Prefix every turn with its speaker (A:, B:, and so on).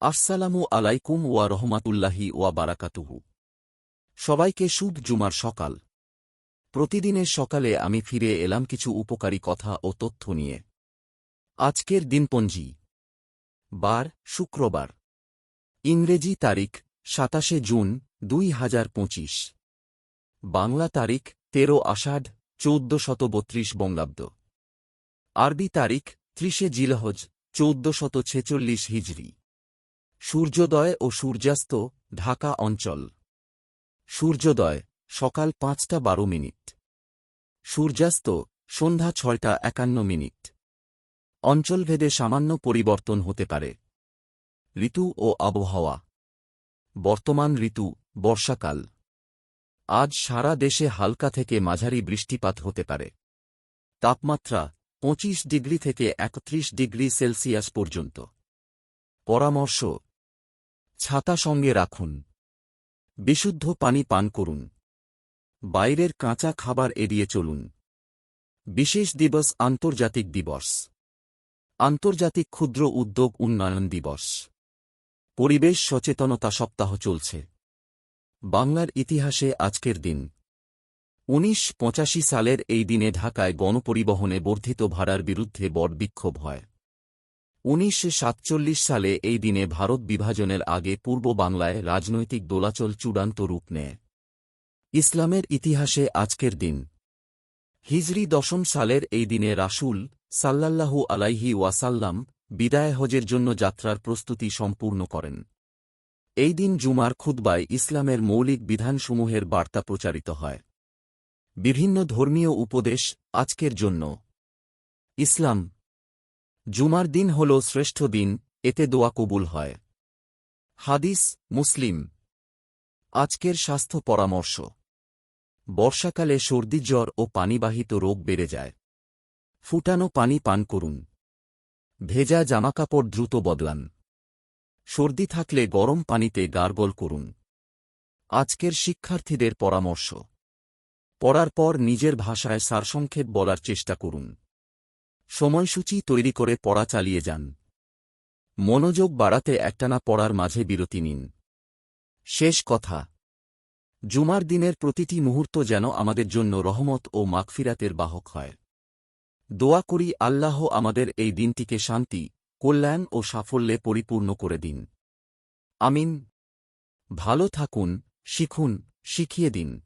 A: আসসালামু আলাইকুম ওয়া রহমাতুল্লাহি ওয়া বারাকাতুহু। সবাইকে শুভ জুমার সকাল। প্রতিদিনের সকালে আমি ফিরে এলাম কিছু উপকারী কথা ও তথ্য নিয়ে। আজকের দিনপঞ্জি। বার, শুক্রবার। ইংরেজি তারিখ, সাতাশে জুন, দুই হাজার পঁচিশ। বাংলা তারিখ, তেরো আষাঢ় চৌদ্দ শত বত্রিশ বঙ্গাব্দ। আরবি তারিখ, ত্রিশে জিলহজ চৌদ্দ শত ছেচল্লিশ হিজরি। সূর্যোদয় ও সূর্যাস্ত, ঢাকা অঞ্চল। সূর্যোদয়, সকাল পাঁচটা বারো মিনিট। সূর্যাস্ত, সন্ধ্যা ছয়টা একান্ন মিনিট। অঞ্চলভেদে সামান্য পরিবর্তন হতে পারে। ঋতু ও আবহাওয়া। বর্তমান ঋতু, বর্ষাকাল। আজ সারা দেশে হালকা থেকে মাঝারি বৃষ্টিপাত হতে পারে। তাপমাত্রা, পঁচিশ ডিগ্রি থেকে একত্রিশ ডিগ্রি সেলসিয়াস পর্যন্ত। পরামর্শ ছাতা সঙ্গে রাখুন। বিশুদ্ধ পানি পান করুন। বাইরের কাঁচা খাবার এড়িয়ে চলুন। বিশেষ দিবস আন্তর্জাতিক দিবস। আন্তর্জাতিক ক্ষুদ্র উদ্যোগ উন্নয়ন দিবস। পরিবেশ সচেতনতা সপ্তাহ চলছে। বাংলার ইতিহাসে আজকের দিন। উনিশ সালের এই দিনে ঢাকায় গণপরিবহনে বর্ধিত ভাড়ার বিরুদ্ধে বড় বিক্ষোভ হয়। উনিশশো সাতচল্লিশ সালে এই দিনে ভারত বিভাজনের আগে পূর্ব বাংলায় রাজনৈতিক দোলাচল চূড়ান্ত রূপ নেয়। ইসলামের ইতিহাসে আজকের দিন। হিজরি দশম সালের এই দিনে রাসূল সাল্লাল্লাহু আলাইহি ওয়াসাল্লাম বিদায় হজের জন্য যাত্রার প্রস্তুতি সম্পূর্ণ করেন। এই দিন জুমার খুদ্বায় ইসলামের মৌলিক বিধানসমূহের বার্তা প্রচারিত হয়। বিভিন্ন ধর্মীয় উপদেশ আজকের জন্য। ইসলাম জুমার দিন হল শ্রেষ্ঠ দিন, এতে দোয়া কবুল হয়। হাদিস, মুসলিম। আজকের স্বাস্থ্য পরামর্শ। বর্ষাকালে সর্দি জ্বর ও পানিবাহিত রোগ বেড়ে যায়। ফুটানো পানি পান করুন। ভেজা জামাকাপড় দ্রুত বদলান। সর্দি থাকলে গরম পানিতে গার্গল করুন। আজকের শিক্ষার্থীদের পরামর্শ। পড়ার পর নিজের ভাষায় সারসংক্ষেপ বলার চেষ্টা করুন। সময়সূচি তৈরি করে পড়া চালিয়ে যান। মনোযোগ বাড়াতে একটানা পড়ার মাঝে বিরতি নিন। শেষ কথা। জুমার দিনের প্রতিটি মুহূর্ত যেন আমাদের জন্য রহমত ও মাগফিরাতের বাহক হয়। দোয়া করি আল্লাহ আমাদের এই দিনটিকে শান্তি, কল্যাণ ও সাফল্যে পরিপূর্ণ করে দিন। আমিন। ভালো থাকুন, শিখুন, শিখিয়ে দিন।